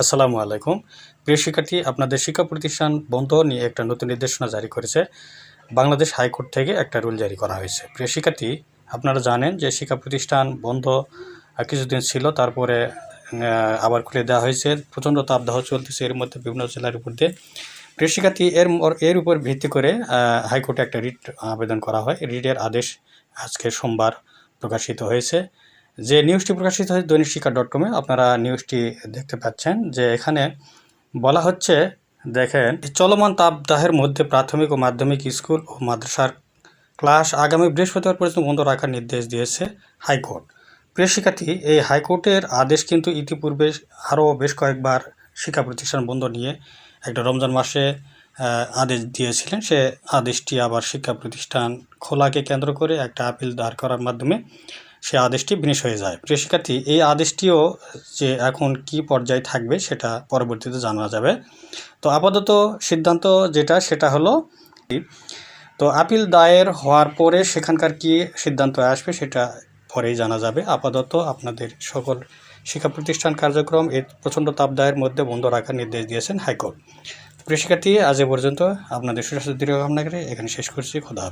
আসসালামু আলাইকুম। প্রিয় শিক্ষার্থী, আপনাদের শিক্ষা প্রতিষ্ঠান বন্ধ নিয়ে একটা নতুন নির্দেশনা জারি করেছে। বাংলাদেশ হাইকোর্ট থেকে একটা রুল জারি করা হয়েছে। প্রিয় শিক্ষার্থী, আপনারা জানেন যে শিক্ষা প্রতিষ্ঠান বন্ধ কিছুদিন ছিল, তারপরে আবার খুলে দেওয়া হয়েছে। প্রচণ্ড তাপদাহ চলতেছে, এর মধ্যে বিভিন্ন জেলার উপর দিয়ে। প্রিয় শিক্ষার্থী, এর এর উপর ভিত্তি করে হাইকোর্টে একটা রিট আবেদন করা হয়। রিটের আদেশ আজকে সোমবার প্রকাশিত হয়েছে। যে নিউজটি প্রকাশিত হয়েছে দৈনিক শিক্ষা ডট কমে আপনারা নিউজটি দেখতে পাচ্ছেন যে এখানে বলা হচ্ছে, দেখেন, চলমান তাপদাহের মধ্যে প্রাথমিক ও মাধ্যমিক স্কুল ও মাদ্রাসার ক্লাস আগামী বৃহস্পতিবার পর্যন্ত বন্ধ রাখার নির্দেশ দিয়েছে হাইকোর্ট। প্রিয় শিক্ষার্থী, এই হাইকোর্টের আদেশ কিন্তু ইতিপূর্বে আরও বেশ কয়েকবার শিক্ষা প্রতিষ্ঠান বন্ধ নিয়ে একটা রমজান মাসে আদেশ দিয়েছিলেন। সে আদেশটি আবার শিক্ষা প্রতিষ্ঠান খোলাকে কেন্দ্র করে একটা আপিল দাঁড় করার মাধ্যমে সে আদেশটি বিনিশ হয়ে যায়। প্রিয় শিক্ষার্থী, এই আদেশটিও যে এখন কি পর্যায়ে থাকবে সেটা পরবর্তীতে জানা যাবে। তো আপাতত সিদ্ধান্ত যেটা, সেটা হলো তো আপিল দায়ের হওয়ার পরে সেখানকার কি সিদ্ধান্ত আসবে সেটা পরেই জানা যাবে। আপাতত আপনাদের সকল শিক্ষা প্রতিষ্ঠান কার্যক্রম এর প্রচণ্ড তাপদায়ের মধ্যে বন্ধ রাখার নির্দেশ দিয়েছেন হাইকোর্ট। প্রিয় শিক্ষার্থী, আজ এ পর্যন্ত। আপনাদের সুস্বাস্থ্য দীর্ঘ কামনা করে এখানে শেষ করছি। খোদা।